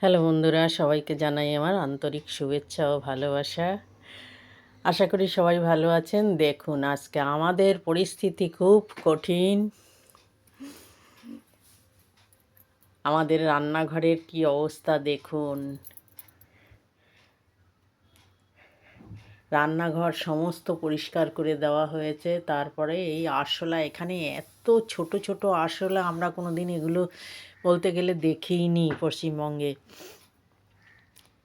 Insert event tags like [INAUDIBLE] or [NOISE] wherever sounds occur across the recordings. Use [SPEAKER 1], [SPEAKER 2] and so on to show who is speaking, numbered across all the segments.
[SPEAKER 1] Hello বন্ধুরা, সবাইকে জানাই আমার আন্তরিক শুভেচ্ছা ও ভালোবাসা। আশা করি সবাই ভালো আছেন। দেখুন, আজকে আমাদের পরিস্থিতি খুব কঠিন। আমাদের রান্নাঘরের কি অবস্থা দেখুন। রান্নাঘর সমস্ত পরিষ্কার করে দেওয়া হয়েছে। তারপরে এই আরশোলা এখানে এত ছোট ছোট আরশোলা আমরা কোনো দিন এগুলো বলতে গেলে দেখিনি পশ্চিমবঙ্গে।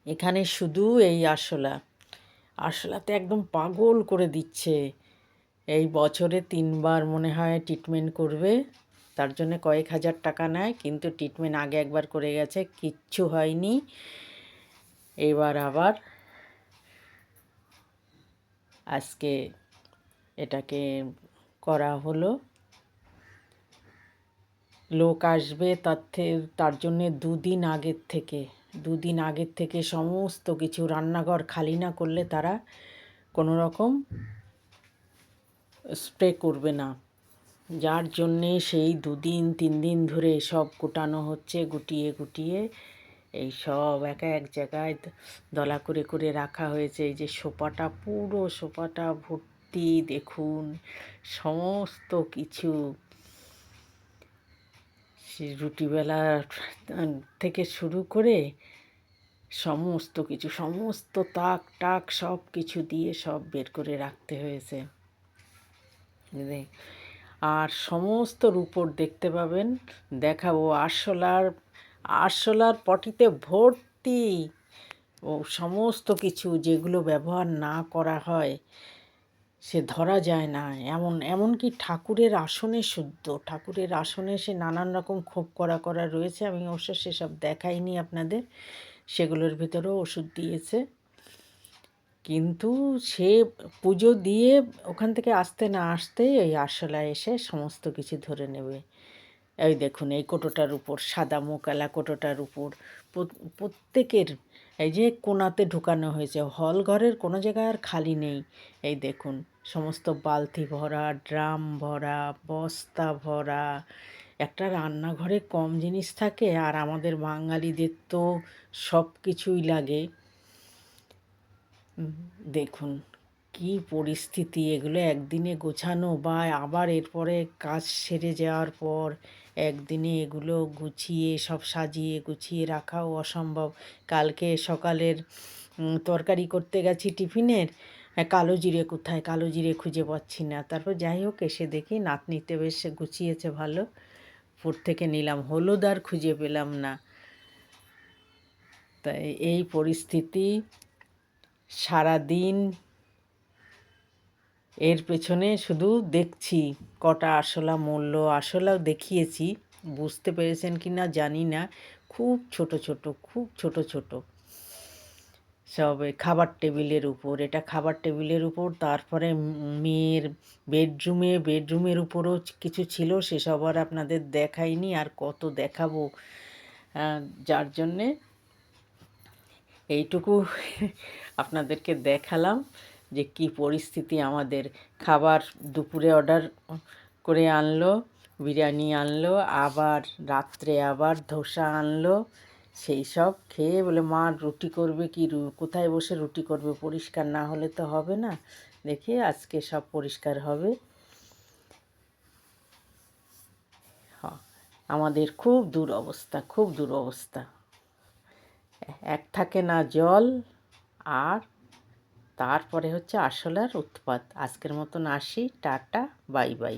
[SPEAKER 1] এখানে শুধু এই আরশোলা। আরশোলাতে একদম পাগল করে দিচ্ছে। এই বছরে তিনবার মনে হয় ট্রিটমেন্ট করবে। তার জন্য কয়েক হাজার টাকা নেয়, কিন্তু ট্রিটমেন্ট আগে একবার করে গেছে, কিচ্ছু হয়নি। এবার আবার আজকে এটাকে করা হলো। লোক আসবে তার তার জন্যে দুদিন আগের থেকে, দুদিন আগের থেকে সমস্ত কিছু রান্নাঘর খালি না করলে তারা কোনো রকম স্প্রে করবে না। যার জন্যে সেই দুদিন, তিন দিন ধরে সব গোটানো হচ্ছে, গুটিয়ে গুটিয়ে এই সব এক এক জায়গায় দলা করে করে রাখা হয়েছে। এই যে সোপাটা পুরো সোপাটা ভর্তি, দেখুন, সমস্ত কিছু। রুটিবেলা থেকে শুরু করে সমস্ত কিছু, সমস্ত তাক টাক সব কিছু দিয়ে সব বের করে রাখতে হয়েছে। আর সমস্ত রূপর দেখতে পাবেন। দেখাবো আরশোলার আরশোলার পটিতে ভর্তি। ও সমস্ত কিছু যেগুলো ব্যবহার না করা হয়, সে ধরা যায় না। এমন, এমনকি ঠাকুরের আসনে শুদ্ধ। ঠাকুরের আসনে সে নানান রকম ক্ষোভ করা করা রয়েছে। আমি অবশ্য সেসব দেখাইনি আপনাদের। সেগুলোর ভিতরেও ওষুধ দিয়েছে। কিন্তু সে পুজো দিয়ে ওখান থেকে আসতে না আসতেই ওই আরশোলায় এসে সমস্ত কিছু ধরে নেবে। এই দেখুন, এই কোটোটার উপর, সাদা মোকালা কোটোটার উপর প্রত্যেকের এই যে কোনাতে ঢুকানো হয়েছে, হল ঘরের কোনো জায়গায় আর খালি নেই। এই দেখুন, সমস্ত বালতি ভরা, ড্রাম ভরা, বস্তা ভরা, একটা রান্নাঘরে কম জিনিস থাকে আর আমাদের বাঙালিদের তো সব কিছুই লাগে দেখুন কি পরিস্থিতি? এগুলো একদিনে গোছানো বা আবার এরপরে কাজ সেরে যাওয়ার পর একদিনে এগুলো গুছিয়ে, সব সাজিয়ে গুছিয়ে রাখাও অসম্ভব। কালকে সকালের তরকারি করতে গেছি টিফিনের কালো জিরে কোথায়? কালো জিরে খুঁজে পাচ্ছি না। তারপর যাই হোক, এসে দেখি নাতনিতে বেশ গুছিয়েছে ভালো। ফুট থেকে নিলাম, হলুদ আর খুঁজে পেলাম না। তাই এই পরিস্থিতি সারাদিন এর পেছনে শুধু দেখছি, কটা আসলা মূল্য আসলাও দেখিয়েছি, বুঝতে পেরেছেন কি না জানি না, খুব ছোট ছোট, খুব ছোট ছোট। সব খাবার টেবিলের উপর, এটা খাবার টেবিলের উপর, তারপরে মেয়ের বেডরুমে, বেডরুমের উপরও কিছু ছিল, সেসব আর আপনাদের দেখাইনি, আর কত দেখাবো যার জন্যে এইটুকু [LAUGHS] আপনাদেরকে দেখালাম। যে কি পরিস্থিতি আমাদের। খাবার দুপুরে অর্ডার করে আনলো, বিরিয়ানি আনলো, আবার রাত্রে আবার ধোসা আনলো, সেই সব খেয়ে বলে, মা, রুটি করবে কি? কোথায় বসে রুটি করবে? পরিষ্কার না হলে তো হবে না। দেখে আজকে সব পরিষ্কার হবে। আমাদের খুব দূর অবস্থা খুব দূর অবস্থা এক থাকে না জল, আর তারপরে হচ্ছে আসলার উৎপাত। আজকের মতন আসি টাটা বাই বাই।